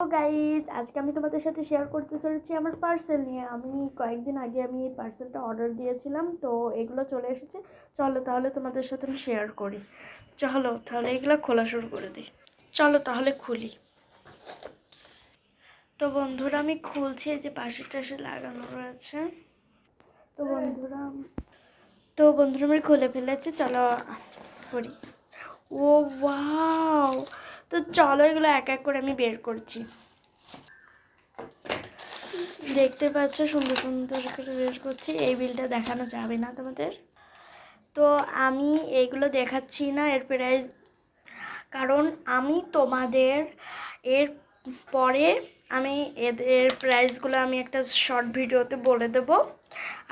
Guys আজকে আমি তোমাদের সাথে শেয়ার করতে চলেছি আমার পার্সেল নিয়ে। আমি কয়েকদিন আগে আমি এই পার্সেলটা অর্ডার দিয়েছিলাম, তো এগুলো চলে এসেছে। চলো তাহলে তোমাদের সাথে আমি শেয়ার করি। চলো তাহলে এগুলো খোলা শুরু করে দিই। চলো তাহলে খুলি। তো বন্ধুরা, আমি খুলছি, এই যে পাশে টাশে লাগানো রয়েছে। তো বন্ধুরা তো বন্ধুরা, আমি খুলে ফেলেছি, চলো করি। ও তো চলো, এগুলো এক এক করে আমি বের করছি। দেখতে পাচ্ছ, সুন্দর সুন্দর করে বের করছি। এই বিলটা দেখানো যাবে না তোমাদের। তো আমি এইগুলো দেখাচ্ছি না, এর প্রাইস কারণ আমি তোমাদের এর পরে আমি এদের প্রাইসগুলো আমি একটা শর্ট ভিডিওতে বলে দেবো।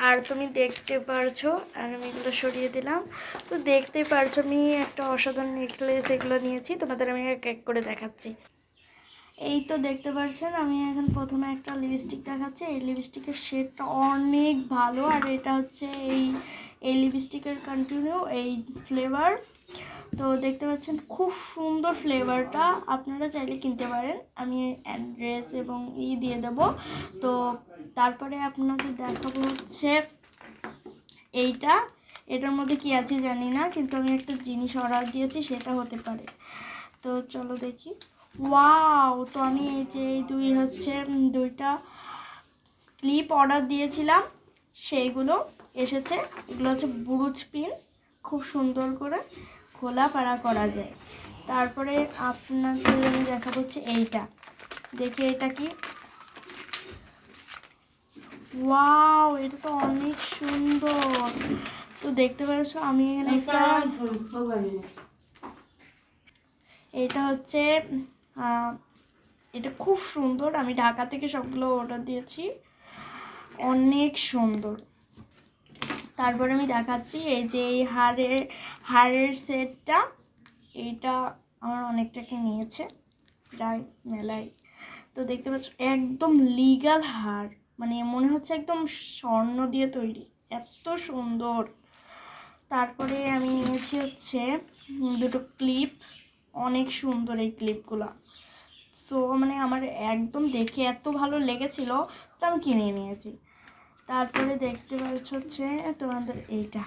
আর তুমি দেখতে পারছ, আর আমি এগুলো সরিয়ে দিলাম। তো দেখতে পারছ, আমি একটা অসাধারণ নেকলেস এগুলো নিয়েছি, তোমাদের আমি এক এক করে দেখাচ্ছি। এই তো দেখতে পাচ্ছেন আমি এখন প্রথমে একটা লিপস্টিক দেখাচ্ছি। এই লিপস্টিকের শেডটা অনেক ভালো, আর এটা হচ্ছে এই এই লিপস্টিকের কন্টিনিউ এই ফ্লেভার তো দেখতে পাচ্ছেন খুব সুন্দর ফ্লেভারটা আপনারা চাইলে কিনতে পারেন। আমি অ্যাড্রেস এবং ই দিয়ে দেব। তো তারপরে আপনাদের দেখাবো হচ্ছে এইটা। এটার মধ্যে কি আছে জানি না, কিন্তু আমি একটা জিনিস অর্ডার দিয়েছি, সেটা হতে পারে। তো চলো দেখি। ওয়াও তো আমি এই যে দুই হচ্ছে দুইটা ক্লিপ অর্ডার দিয়েছিলাম। সেইগুলো এসেছে। এগুলো হচ্ছে বুরুজ পিন খুব সুন্দর করে। খোলা পাড়া করা যায়। তারপরে আপনাকে আমি দেখাবো হচ্ছে এইটা। দেখি এটা কি? ওয়াও এটা তো অনেক সুন্দর। তো দেখতে পাচ্ছ আমি এখানে একটা এটা হচ্ছে আহ, এটা খুব সুন্দর। আমি ঢাকা থেকে সবগুলো অর্ডার দিয়েছি। অনেক সুন্দর। তারপরে আমি দেখাচ্ছি এই যে এই হাড়ের হারের সেটটা, এইটা আমার অনেকটাকে নিয়েছে, প্রায় মেলায়। তো দেখতে পাচ্ছ, একদম লিগাল হার মানে মনে হচ্ছে একদম স্বর্ণ দিয়ে তৈরি, এত সুন্দর। তারপরে আমি নিয়েছি হচ্ছে দুটো ক্লিপ অনেক সুন্দর এই ক্লিপগুলো সো মানে আমার একদম দেখে এত ভালো লেগেছিল, তো আমি কিনে নিয়েছি। তারপরে দেখতে পাচ্ছ হচ্ছে তোমাদের এইটা।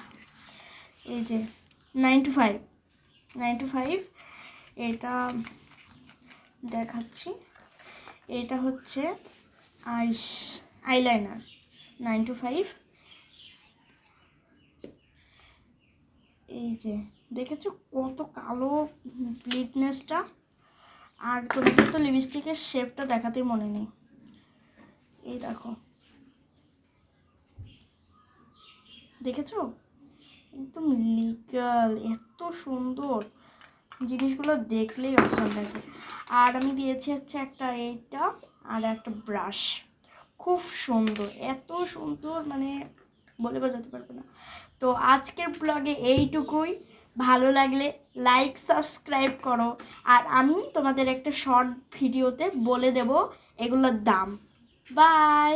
এই যে nine to five nine to five এটা দেখাচ্ছি। এটা হচ্ছে ice eyeliner nine to five এই যে দেখেছ কত কালো ব্লিডনেসটা আর তোমাদের তো লিপস্টিকের শেপটা দেখাতেই মনে নেই। এই দেখো। দেখেছ? একদম লিগাল এত সুন্দর। জিনিসগুলো দেখলেই অপশন লাগে। আর আমি দিয়েছি হচ্ছে একটা এইটা আর একটা ব্রাশ খুব সুন্দর, এত সুন্দর মানে বলে বোঝাতে পারব না। তো আজকের ব্লগে এইটুকুই। ভালো লাগলে লাইক সাবস্ক্রাইব করো। আর আমি তোমাদের একটা শর্ট ভিডিওতে বলে দেব এগুলোর দাম। বাই